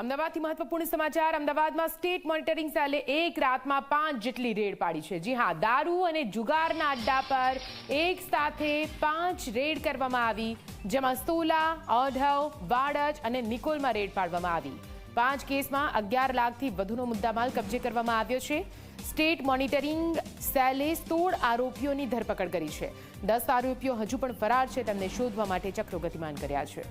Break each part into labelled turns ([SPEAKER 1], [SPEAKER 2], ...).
[SPEAKER 1] અમદાવાદથી મહત્વપૂર્ણ સમાચાર. અમદાવાદમાં સ્ટેટ મોનિટરિંગ સેલે એક રાતમાં પાંચ જેટલી રેડ પાડી છે. જી હા, દારૂ અને જુગારના અડ્ડા પર એક સાથે પાંચ રેડ કરવામાં આવી, જેમાં સોલા ઓઢવ વાડજ અને નિકોલમાં રેડ પાડવામાં આવી. પાંચ કેસમાં અગિયાર લાખથી વધુનો મુદ્દામાલ કબજે કરવામાં આવ્યો છે. સ્ટેટ મોનિટરિંગ સેલે સોળ આરોપીઓની ધરપકડ કરી છે. દસ આરોપીઓ હજુ પણ ફરાર છે. તેમને શોધવા માટે ચક્રો ગતિમાન કર્યા છે.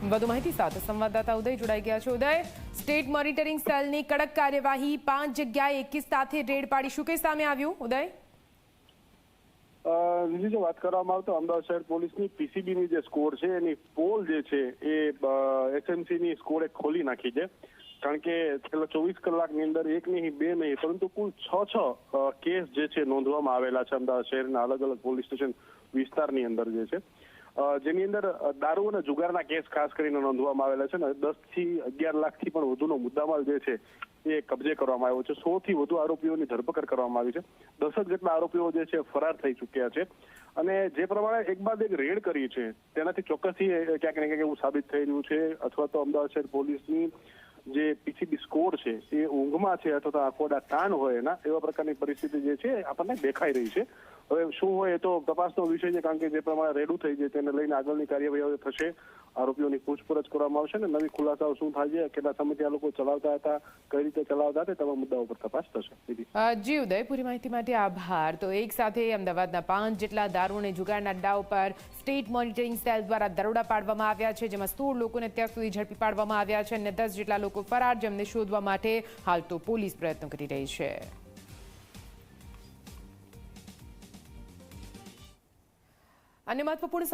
[SPEAKER 1] વધુ માહિતી સાથે સંવાદદાતા ઉદય જોડાઈ ગયા છે. ઉદય, સ્ટેટ મોનિટરિંગ સેલની કડક કાર્યવાહી પાંચ જગ્યાએ એકી સાથે રેડ પાડી શું કઈ સામે આવ્યું? ઉદય?
[SPEAKER 2] બીજી જો વાત કરવામાં આવે તો અમદાવાદ શહેર પોલીસની પીસીબી ની જે સ્કોર છે, એની પોલ જે છે, એ એસએમસીની સ્કોર ખોલી નાખી છે. કારણ કે છેલ્લા ચોવીસ કલાકની અંદર એક નહીં, બે નહીં, પરંતુ કુલ છ છ કેસ જે છે નોંધવામાં આવેલા છે અમદાવાદ શહેરના અલગ અલગ પોલીસ સ્ટેશન વિસ્તારની અંદર જે છે. જેની અંદર દારૂ અને જુગારના કેસ ખાસ કરીને નોંધવામાં આવેલા છે ને દસથી અગિયાર લાખથી પણ વધુનો મુદ્દામાલ જે છે, એ કબજે કરવામાં આવ્યો છે. સો થી વધુ આરોપીઓની ધરપકડ કરવામાં આવી છે. દસ જ જેટલા આરોપીઓ જે છે, ફરાર થઈ ચુક્યા છે. અને જે પ્રમાણે એક બાદ એક રેડ કરી છે, તેનાથી ચોક્કસથી ક્યાંક ને ક્યાંક એવું સાબિત થઈ રહ્યું છે, અથવા તો અમદાવાદ શહેર પોલીસની જે પીસીબી સ્કોર છે, એ ઊંઘમાં છે અથવા તો આંખોડા તાણ હોય એના, એવા પ્રકારની પરિસ્થિતિ જે છે, આપણને દેખાઈ રહી છે. હવે શું હોય એ તો તપાસનો વિષય છે, કારણ કે જે પ્રમાણે રેડું થઈ જાય તેને લઈને આગળની કાર્યવાહી થશે. આરોપીઓની પૂછપરછ કરવામાં આવશે ને નવી ખુલાસાઓ શું થાય છે, કેટલા સમયથી આ લોકો ચલાવતા હતા, કઈ રીતે ચલાવતા હતા તેવા તમામ મુદ્દાઓ પર તપાસ થશે.
[SPEAKER 1] જી ઉદય માહિતી માટે આભાર. તો એક સાથે અમદાવાદના પાંચ જેટલા દારૂ અને જુગારના અડ્ડા પર સ્ટેટ મોનિટરિંગ સેલ દ્વારા દરોડા પાડવામાં આવ્યા છે, જેમાં સોળ લોકોને અત્યાર સુધી ઝડપી પાડવામાં આવ્યા છે અને દસ જેટલા લોકો ફરાર, જેમને શોધવા માટે હાલ તો પોલીસ પ્રયત્નો કરી રહી છે. અને મહત્વપૂર્ણ